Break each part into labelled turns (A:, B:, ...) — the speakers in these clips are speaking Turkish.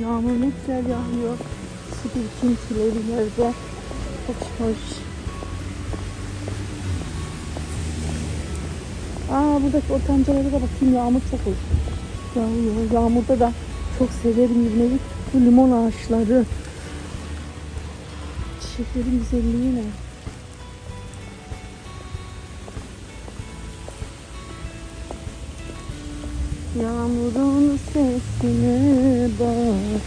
A: Yağmur ne güzel yağıyor. Su birikintileri yerde. Çok hoş. Aa buradaki ortancalara da bakayım yağmur çok hoş. Yağıyor. Yağmurda da çok severim İbnevi. Bu limon ağaçları. Çiçeklerin güzelliği ne? Yağmurun sesine bak.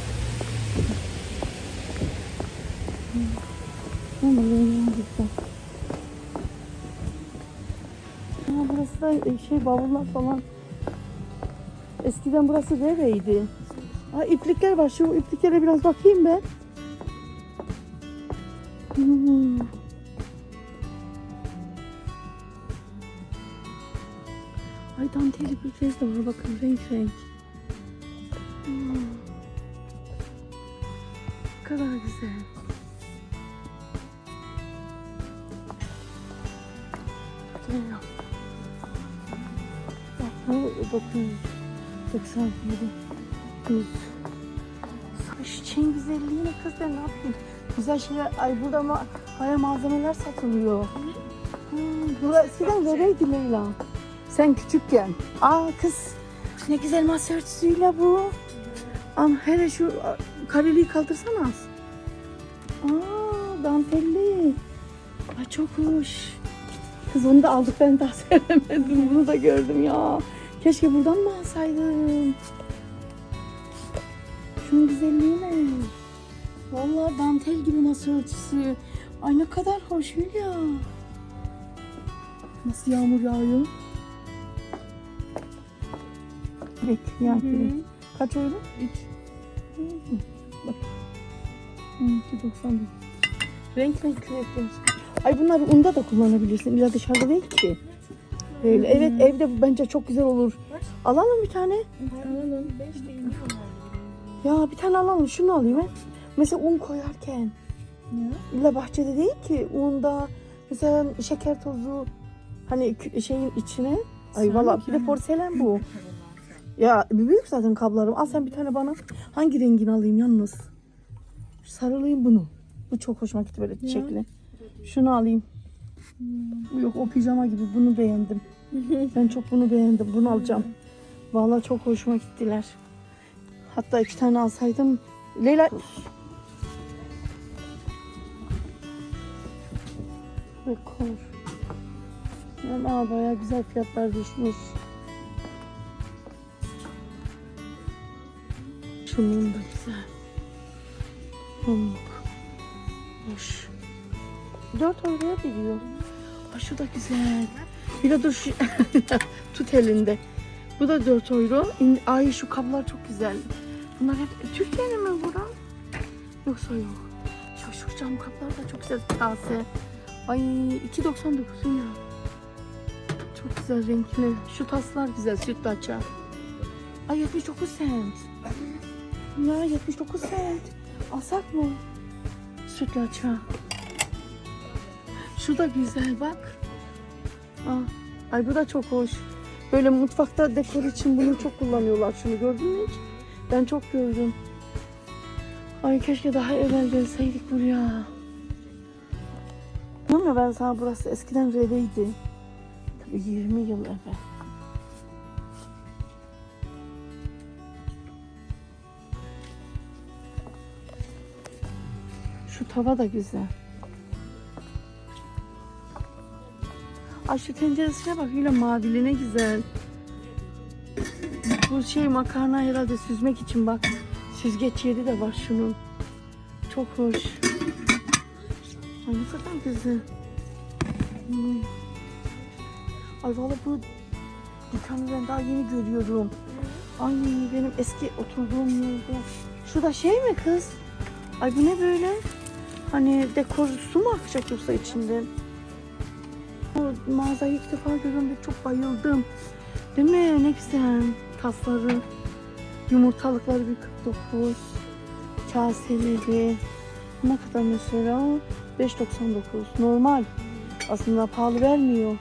A: Aa, burası da e, şey bavullar falan. Eskiden burası nereydi? Aa, iplikler var. Şu ipliklere biraz bakayım ben. Hmm. Ay danteli bir bez de var bakın renk renk. 987 100 Saç Çin güzelliğine kız ben ne yapayım? Güzel şeyler, ay burada ma baya malzemeler satılıyor. Hmm, burada eskiden vereydi Leyla. Sen küçükken. Aa kız ne güzel masaj suyuyla bu. Ama hele şu kareliği kaldırsana az. Aa dantelli. Ay çok hoş. Kız onu da aldık ben daha sevmedim. Bunu da gördüm ya. Keşke buradan mı alsaydım? Şunun güzelliği ne? Vallahi dantel gibi masa örtüsü. Ay ne kadar hoş Hülya. Nasıl yağmur yağıyor? Direkt ya direkt. Kaç euro? 3. Bak. Hı, 2.90. Renk renk kürekler. Ay bunları unda da kullanabilirsin. İlla dışarıda değil ki. Böyle. Evet evde bu bence çok güzel olur. Alalım bir tane.
B: Alalım. 5 değil.
A: Ya bir tane alalım. Şunu alayım he. Mesela un koyarken.
B: Ne?
A: İlla bahçede değil ki. Unda mesela şeker tozu hani şeyin içine. Ay valla bir de porselen bu. Ya büyük zaten kablarım. Al sen bir tane bana. Hangi rengini alayım yalnız? Sarılayım bunu. Bu çok hoşuma gitti böyle çiçekli. Şunu alayım. Bu Yok o pijama gibi bunu beğendim. Ben çok bunu beğendim. Bunu alacağım. Vallahi çok hoşuma gittiler. Hatta iki tane alsaydım. Leyla ve kor. Ama bayağı güzel fiyatlar düşmüş. Şunun da güzel. Pamuk. Hoş. 4 euroya veriyor. Ay şu da güzel. Bir de dur şu... Tut elinde. Bu da 4 euro. Ay şu kablar çok güzel. Bunlar hep Türkiye'nin mi bura? Yoksa yok. Ya şu cam kaplar da çok güzel. Kase. Ay 2.99 ya. Çok güzel renkli. Şu taslar güzel sütlaça. Ay 79 sent. Ya 79 sent. Alsak mı? Sütlaça. Şu da güzel bak. Aa, ay bu da çok hoş. Böyle mutfakta dekor için bunu çok kullanıyorlar. Şunu gördün mü hiç? Ben çok gördüm. Ay keşke daha evvel gelseydik buraya. Diyorum ya ben sana burası eskiden Reve'ydi. Tabii 20 yıl evvel. Şu tava da güzel. Ay şu tenceresine bak öyle mavili ne güzel. Bu şey makarna herhalde süzmek için bak. Süzgeç yeri de var şunun. Çok hoş. Ay ne kadar güzel. Hmm. Ay valla bu dükkanı ben daha yeni görüyorum. Ay benim eski oturduğum yerde. Şu da şey mi kız? Ay bu ne böyle? Hani dekor su mu akacak yoksa içinden? Bu mağazayı ilk defa görüyorum ve çok bayıldım. Değil mi? Ne güzel. Tasları, yumurtalıkları bir 49. Kaseleri. Ne kadar mesela? 5.99. Normal. Aslında pahalı vermiyor.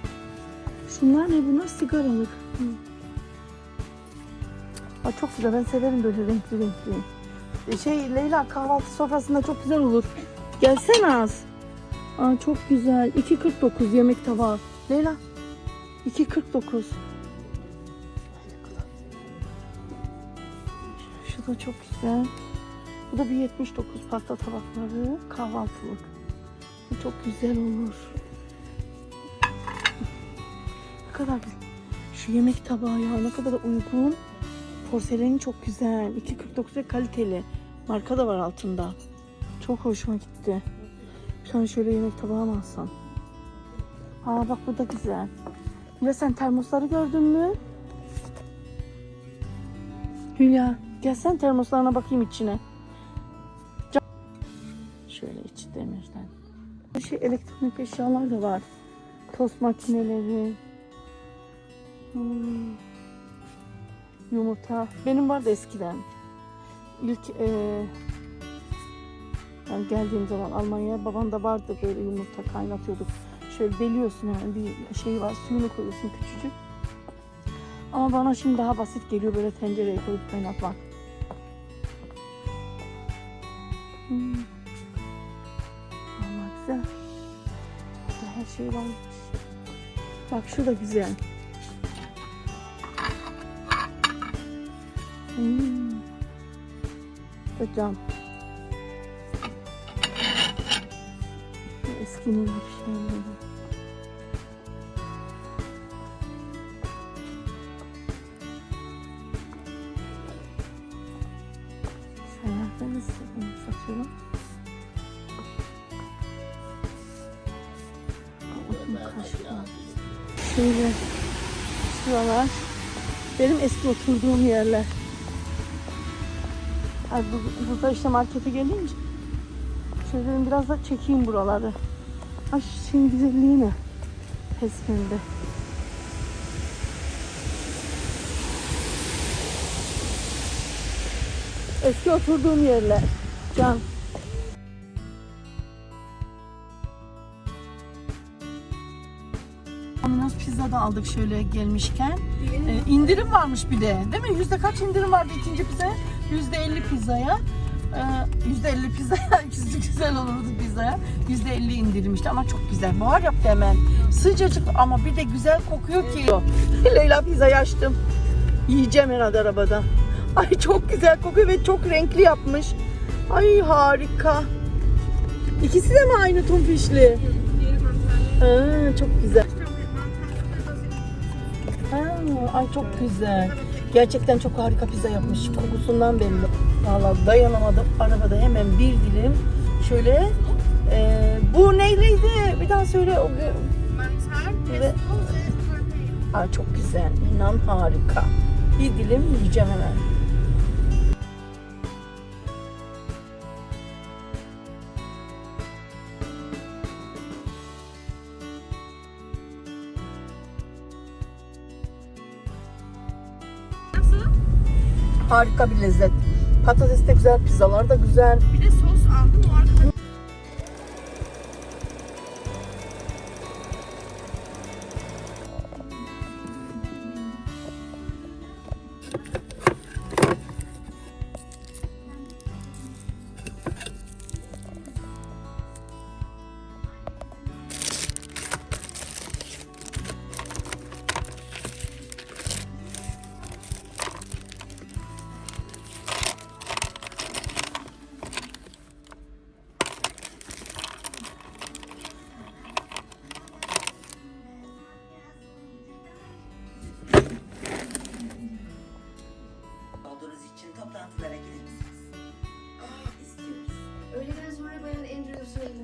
A: Şunlar ne bunlar? Sigaralık. Aa, çok güzel. Ben severim böyle renkli renkli. Şey Leyla kahvaltı sofrasında çok güzel olur. Gelsene az. Aa, çok güzel. 2.49 yemek tabağı. Leyla. 2.49. Şu da çok güzel. Bu da bir 79 pasta tabakları. Kahvaltılık. Bu çok güzel olur. Ne kadar güzel. Şu yemek tabağı ya ne kadar uygun. Porseleni çok güzel. 2.49 ve kaliteli. Marka da var altında. Çok hoşuma gitti. Tane şöyle yemek tabağı mı alsam? Aa bak bu da güzel. Hülya sen termosları gördün mü? Hülya gel sen termoslarına bakayım içine. Şöyle içi demirden. Bu şey elektronik eşyalar da var. Tost makineleri. Hmm. Yumurta. Benim vardı eskiden. İlk eee ben geldiğim zaman Almanya'ya babam da vardı böyle yumurta kaynatıyorduk. Şöyle deliyorsun yani bir şey var suyunu koyuyorsun küçücük. Ama bana şimdi daha basit geliyor böyle tencereye koyup kaynatmak. Hmm. Vallahi güzel. Burada her şey varmış. Bak şu da güzel. Hmm. Da cam. Eskinin bir şeyleri. Seyahatte nasıl bunu satıyorum? Bakın kaşıklar. Şöyle şuralar benim eski oturduğum yerler. Bu- burada işte markete gelince şöyle biraz da çekeyim buraları. Ay şeyin güzelliği ne? Pes pembe. Eski oturduğum yerler. Can. Domino's pizza da aldık şöyle gelmişken. Ee, indirim varmış bir de. Değil mi? Yüzde kaç indirim vardı ikinci pizzaya? Yüzde elli pizzaya. Ee, Yüzde elli pizzaya. Yüzde güzel olurdu pizzaya. Yüzde elli indirilmişti ama çok güzel. Buhar yaptı hemen. Sıcacık ama bir de güzel kokuyor ki. Leyla pizzayı açtım. Yiyeceğim herhalde arabada. Ay çok güzel kokuyor ve çok renkli yapmış. Ay harika. İkisi de mi aynı tunfişli? Ha, çok güzel. Ha, ay çok güzel. Gerçekten çok harika pizza yapmış. Kokusundan belli. Vallahi dayanamadım. Arabada hemen bir dilim şöyle e, bu neyliydi? Bir daha söyle. O, bu- Ve- Ay çok güzel. İnan harika. Bir dilim yiyeceğim hemen. Harika bir lezzet. Patates de güzel, pizzalar da güzel.
B: Bir de sos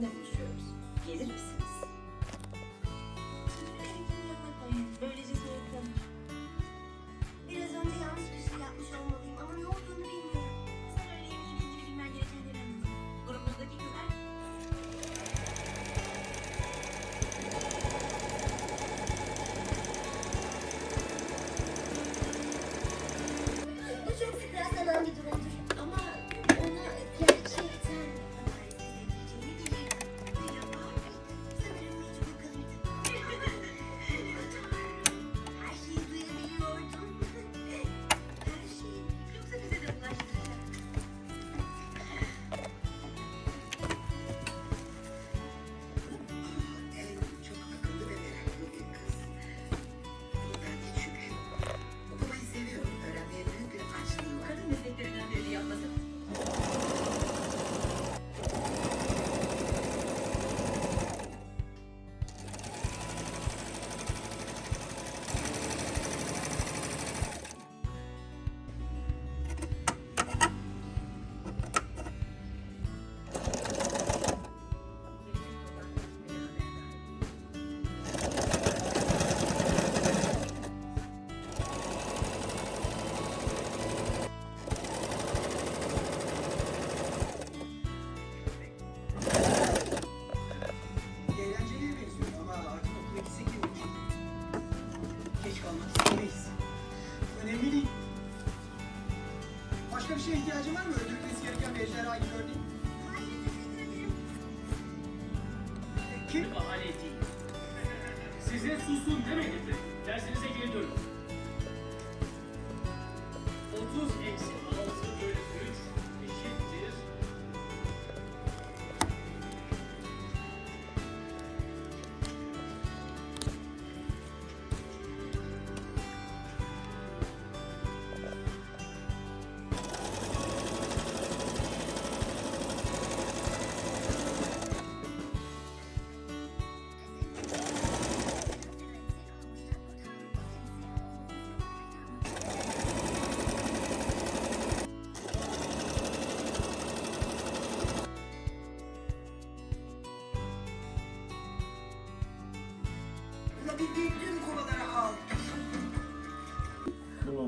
C: Evinde buluşuyoruz.
D: Gelir misiniz?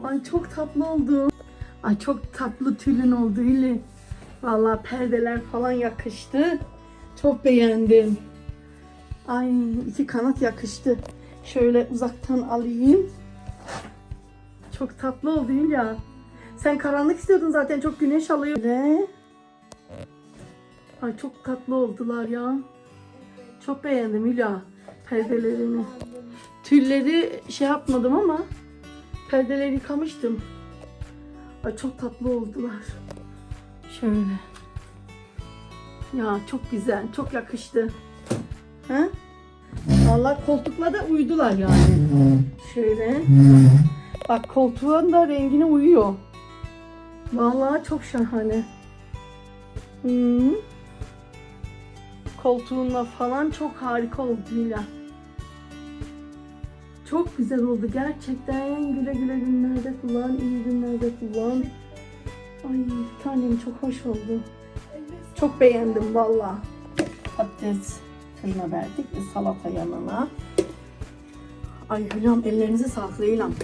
A: Ay çok tatlı oldu. Ay çok tatlı tülün oldu Hülya. Vallahi perdeler falan yakıştı. Çok beğendim. Ay iki kanat yakıştı. Şöyle uzaktan alayım. Çok tatlı oldu Hülya. Sen karanlık istiyordun zaten çok güneş alıyor. Ve... Ay çok tatlı oldular ya. Çok beğendim Hülya perdelerini. Tülleri şey yapmadım ama perdeleri yıkamıştım. Ay çok tatlı oldular. Şöyle. Ya çok güzel, çok yakıştı. Ha? Vallahi koltukla da uydular yani. Şöyle. Bak koltuğun da rengine uyuyor. Vallahi çok şahane. Hmm. Koltuğunla falan çok harika oldu Hila. Çok güzel oldu gerçekten. Güle güle günlerde kullan, iyi günlerde kullan. Ay tanem çok hoş oldu. Çok beğendim valla. Patates fırına verdik ve salata yanına. Ay Hülyam ellerinize sağlık Leyla'm.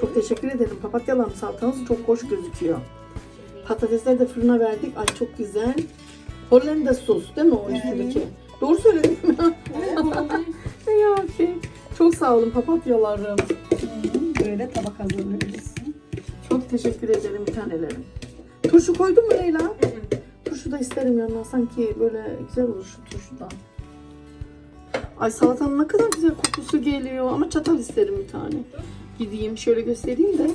A: Çok teşekkür ederim. Papatyalarım salatanız çok hoş gözüküyor. Patatesleri de fırına verdik. Ay çok güzel. Hollanda sos değil mi o üstündeki? Doğru söyledim mi? ya okey. Çok sağ olun papatyalarım.
D: Böyle tabak hazırlıyoruz.
A: Çok teşekkür ederim bir tanelerim. Turşu koydun mu Leyla? Turşu da isterim yanına. Sanki böyle güzel olur şu turşudan. Ay salatanın ne kadar güzel kokusu geliyor. Ama çatal isterim bir tane. Gideyim şöyle göstereyim de.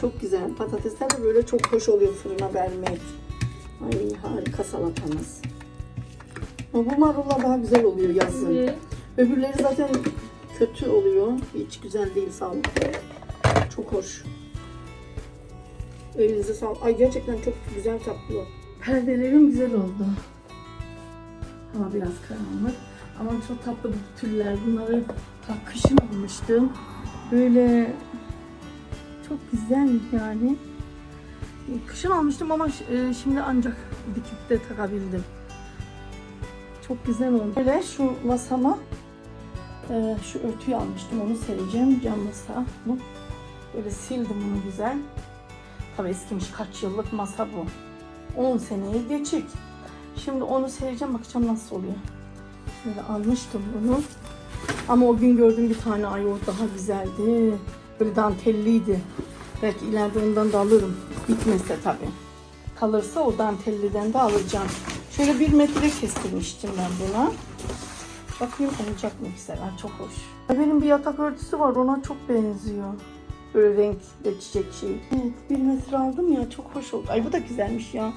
A: Çok güzel. Patatesler de böyle çok hoş oluyor fırına vermek. Ay harika salatamız. Ama bu marulla daha güzel oluyor yazın. Öbürleri zaten kötü oluyor. Hiç güzel değil sağlıklı. Çok hoş. Elinize sağlık. Ay gerçekten çok güzel tatlı. Perdelerim güzel oldu. Ama biraz karanlık. Ama çok tatlı bu tüller. Bunları ta kışın almıştım. Böyle çok güzel yani. Kışın almıştım ama e, şimdi ancak dikip de takabildim. Çok güzel oldu. Böyle şu masama e, şu örtüyü almıştım. Onu sereceğim. Cam masa bu. Böyle sildim bunu güzel. Tabii eskimiş kaç yıllık masa bu. 10 seneye geçik. Şimdi onu sereceğim bakacağım nasıl oluyor. Böyle almıştım bunu. Ama o gün gördüğüm bir tane ay o daha güzeldi. Böyle dantelliydi. Belki ileride ondan da alırım. Bitmese tabii. Kalırsa o dantelliden de alacağım. Şöyle bir metre kestirmiştim ben buna. Bakayım olacak mı. Ay, çok hoş. Benim bir yatak örtüsü var ona çok benziyor. Böyle renkli çiçek şey. Evet bir metre aldım ya çok hoş oldu. Ay bu da güzelmiş ya.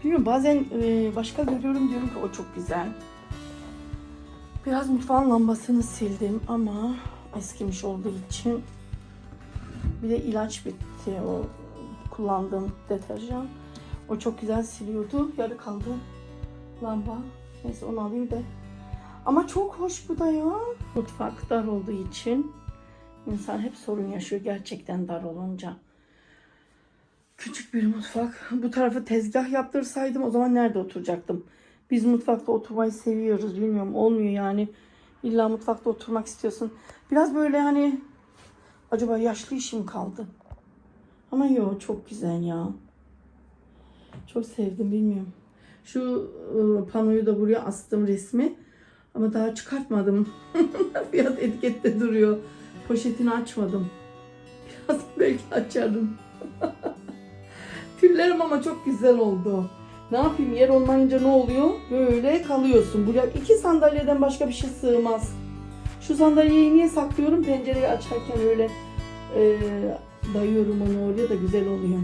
A: Bilmiyorum bazen e, başka görüyorum diyorum ki o çok güzel. Biraz mutfağın lambasını sildim ama eskimiş olduğu için. Bir de ilaç bitti o kullandığım deterjan. O çok güzel siliyordu. Yarı kaldı lamba. Neyse onu alayım da. Ama çok hoş bu da ya. Mutfak dar olduğu için insan hep sorun yaşıyor gerçekten dar olunca. Küçük bir mutfak. Bu tarafı tezgah yaptırsaydım o zaman nerede oturacaktım? Biz mutfakta oturmayı seviyoruz. Bilmiyorum olmuyor yani. İlla mutfakta oturmak istiyorsun. Biraz böyle hani acaba yaşlı işim kaldı. Ama yok çok güzel ya. Çok sevdim bilmiyorum. Şu e, panoyu da buraya astım resmi. Ama daha çıkartmadım. Fiyat etikette duruyor. Poşetini açmadım. Biraz belki açarım. Tüllerim ama çok güzel oldu. Ne yapayım yer olmayınca ne oluyor? Böyle kalıyorsun. Buraya iki sandalyeden başka bir şey sığmaz. Şu sandalyeyi niye saklıyorum? Pencereyi açarken öyle e, dayıyorum onu oraya da güzel oluyor.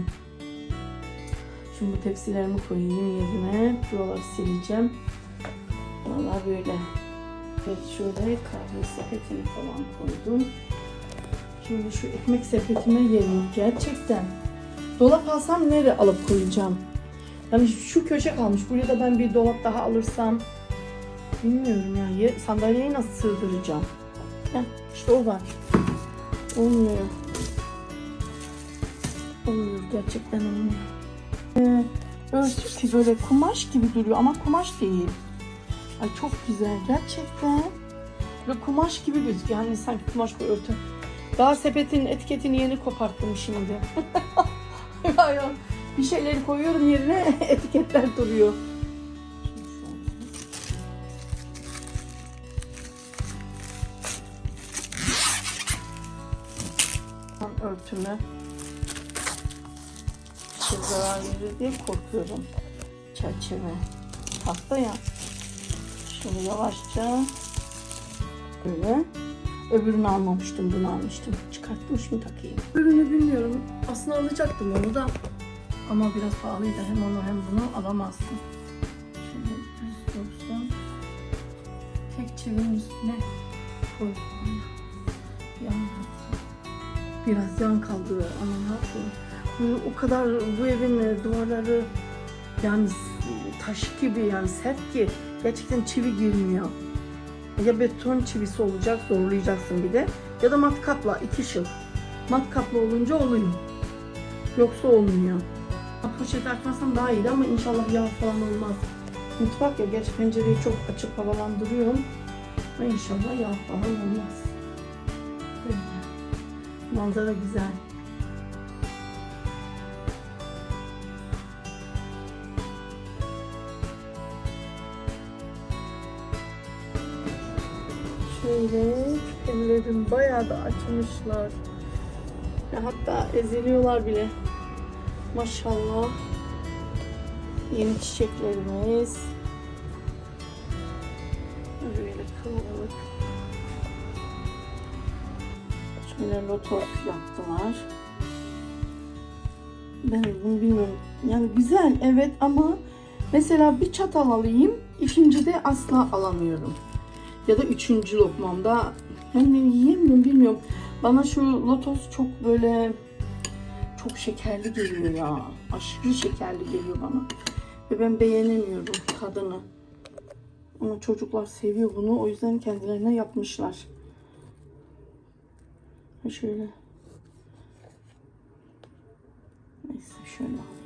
A: Şimdi bu tepsilerimi koyayım yerine. Buraları sileceğim. Valla böyle. Evet şöyle kahve sepetini falan koydum. Şimdi şu ekmek sepetime yerim gerçekten. Dolap alsam nereye alıp koyacağım? Yani şu köşe kalmış. Buraya da ben bir dolap daha alırsam bilmiyorum ya. Sandalyeyi nasıl sığdıracağım? Heh, işte o var. Olmuyor. Olmuyor. Gerçekten olmuyor. Ee, örtü ki böyle kumaş gibi duruyor ama kumaş değil. Ay çok güzel gerçekten. Böyle kumaş gibi gözüküyor. Hani sanki kumaş bir örtü. Daha sepetin etiketini yeni koparttım şimdi. Bir şeyleri koyuyorum yerine etiketler duruyor. Örtümü zarar verir diye korkuyorum. Çerçeve. Tahta ya. Şöyle yavaşça böyle. Öbürünü almamıştım, bunu almıştım. Çıkarttım şimdi takayım. Öbürünü bilmiyorum. Aslında alacaktım onu da. Ama biraz pahalıydı. Hem onu hem bunu alamazsın. Düz dursun. Tek çivinin üstüne koydum. Yan Biraz yan kaldı ama ne yapayım. Bu, o kadar bu evin e, duvarları yani taş gibi yani sert ki gerçekten çivi girmiyor. Ya beton çivisi olacak zorlayacaksın bir de ya da matkapla iki şık. Matkapla olunca oluyor. Yoksa olmuyor. Poşeti açmasam daha iyiydi ama inşallah yağ falan olmaz. Mutfak ya gerçi pencereyi çok açıp havalandırıyorum. Ama inşallah yağ falan olmaz. Böyle. Manzara güzel. Şöyle küpelerim bayağı da açmışlar. Hatta eziliyorlar bile. Maşallah. Yeni çiçeklerimiz. Böyle kalabalık. Şöyle lotos yaptılar. Ben bunu bilmiyorum. Yani güzel evet ama mesela bir çatal alayım, ikinci de asla alamıyorum. Ya da üçüncü lokmamda de yiyemiyorum bilmiyorum. Bana şu lotos çok böyle çok şekerli geliyor ya. Aşırı şekerli geliyor bana. Ve ben beğenemiyorum tadını. Ama çocuklar seviyor bunu. O yüzden kendilerine yapmışlar. Şöyle. Neyse şöyle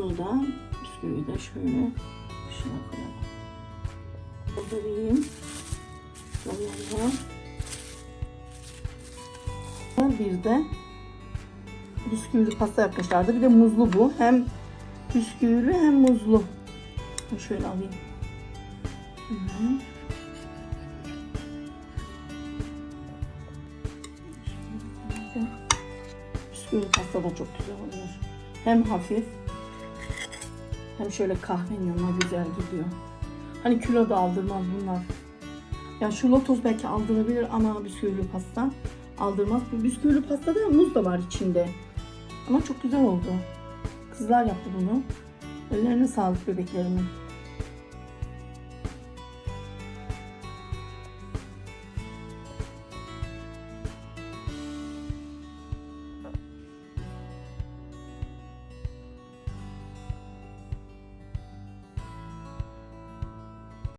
A: Bunu da bisküviyi de şöyle şuna koyalım. Doldurayım. Sonra bir de bisküvili pasta yapmışlardı. Bir de muzlu bu. Hem bisküvili hem muzlu. Şöyle alayım. Hı. Bisküvili pasta da çok güzel oluyor. Hem hafif hem şöyle kahvenin yanına güzel gidiyor. Hani kilo da aldırmaz bunlar. Ya şu lotos belki aldırabilir ama bisküvili pasta aldırmaz. Bu bisküvili pastada muz da var içinde. Ama çok güzel oldu. Kızlar yaptı bunu. Ellerine sağlık bebeklerimin.